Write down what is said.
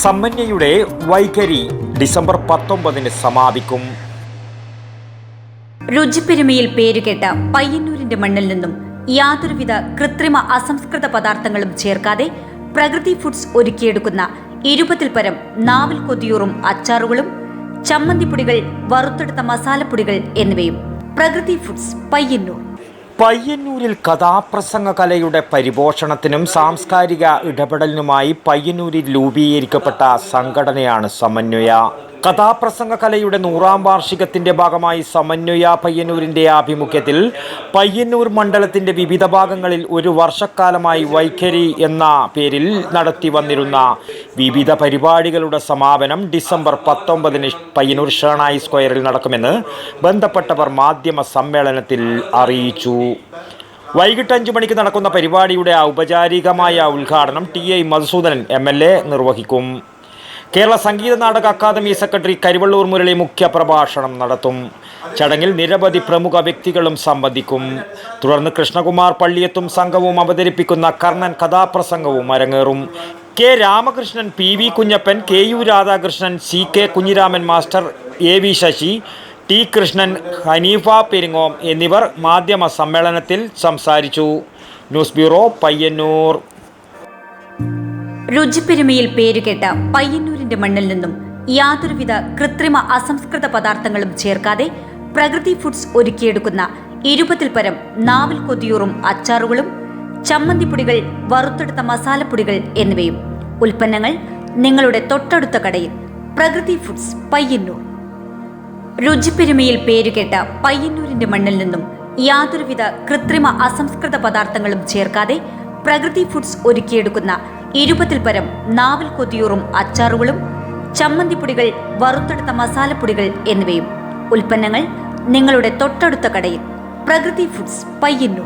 സമ്മന്യയുടെ വൈഖരി December പത്തൊമ്പതിന് സമാപിക്കും. രുചിപ്പെരുമയിൽ പേരുകേട്ട പയ്യന്നൂരിന്റെ മണ്ണിൽ നിന്നും യാതൊരുവിധ കൃത്രിമ അസംസ്കൃത പദാർത്ഥങ്ങളും ചേർക്കാതെ പ്രകൃതി ഫുഡ്സ് ഒരുക്കിയെടുക്കുന്ന ഇരുപതിൽ പരം നാവൽ കൊതിയൂറും അച്ചാറുകളും ചമ്മന്തിപ്പൊടികൾ വറുത്തെടുത്ത മസാലപ്പൊടികൾ എന്നിവയും പ്രകൃതി ഫുഡ്സ് പയ്യന്നൂർ. പയ്യന്നൂരിൽ കഥാപ്രസംഗ കലയുടെ പരിപോഷണത്തിനും സാംസ്കാരിക ഇടപെടലിനുമായി പയ്യന്നൂരിൽ രൂപീകരിക്കപ്പെട്ട സംഘടനയാണ് സമന്വയ. കഥാപ്രസംഗ കലയുടെ നൂറാം വാർഷികത്തിന്റെ ഭാഗമായി സമന്വയ പയ്യന്നൂരിന്റെ ആഭിമുഖ്യത്തിൽ പയ്യന്നൂർ മണ്ഡലത്തിന്റെ വിവിധ ഭാഗങ്ങളിൽ ഒരു വർഷക്കാലമായി വൈഖരി എന്ന പേരിൽ നടത്തി വന്നിരുന്ന വിവിധ പരിപാടികളുടെ സമാപനം ഡിസംബർ പത്തൊമ്പതിന് പയ്യന്നൂർ ഷേണായി സ്ക്വയറിൽ നടക്കുമെന്ന് ബന്ധപ്പെട്ടവർ മാധ്യമ സമ്മേളനത്തിൽ അറിയിച്ചു. വൈകിട്ട് അഞ്ചു മണിക്ക് നടക്കുന്ന പരിപാടിയുടെ ഔപചാരികമായ ഉദ്ഘാടനം T I Madhusudanan M L A നിർവഹിക്കും. കേരള സംഗീത നാടക അക്കാദമി സെക്രട്ടറി കരിവള്ളൂർ മുരളി മുഖ്യ പ്രഭാഷണം നടത്തും. ചടങ്ങിൽ നിരവധി പ്രമുഖ വ്യക്തികളും സംബന്ധിക്കും തുടർന്ന് കൃഷ്ണകുമാർ പള്ളിയത്തും സംഘവും അവതരിപ്പിക്കുന്ന കർണൻ കഥാപ്രസംഗവും അരങ്ങേറും. K Ramakrishnan P V Kunhappan K U Radhakrishnan C K Kunhiraman master A V Sasi T Krishnan Haneefa Peringome എന്നിവർ മാധ്യമ സമ്മേളനത്തിൽ സംസാരിച്ചു. News bureau Payyanur. രുചിപ്പെരുമയിൽ പേരുകേട്ട പയ്യന്നൂരിന്റെ മണ്ണിൽ നിന്നും യാതൊരുവിധ കൃത്രിമ അസംസ്കൃത പദാർത്ഥങ്ങളും ചേർക്കാതെ പ്രകൃതി ഫുഡ്സ് ഒരുക്കിയെടുക്കുന്ന ഇരുപതിൽ പരം നാവൽ കൊതിയൂറും അച്ചാറുകളും ചമ്മന്തിപ്പൊടികൾ വറുത്തെടുത്ത മസാലപ്പൊടികൾ എന്നിവയും. ഉൽപ്പന്നങ്ങൾ നിങ്ങളുടെ തൊട്ടടുത്ത കടയിൽ. പ്രകൃതി ഫുഡ്സ് പയ്യന്നൂർ. രുചിപ്പെരുമയിൽ പേരുകേട്ട പയ്യന്നൂരിന്റെ മണ്ണിൽ നിന്നും യാതൊരുവിധ കൃത്രിമ അസംസ്കൃത പദാർത്ഥങ്ങളും ചേർക്കാതെ പ്രകൃതി ഫുഡ്സ് ഒരുക്കിയെടുക്കുന്ന ഇരുപതിൽ പരം നാവൽ കൊതിയൂറും അച്ചാറുകളും ചമ്മന്തിപ്പൊടികൾ വറുത്തെടുത്ത മസാലപ്പൊടികൾ എന്നിവയും. ഉൽപ്പന്നങ്ങൾ നിങ്ങളുടെ തൊട്ടടുത്ത കടയിൽ. പ്രകൃതി ഫുഡ്സ് പയ്യന്നൂർ.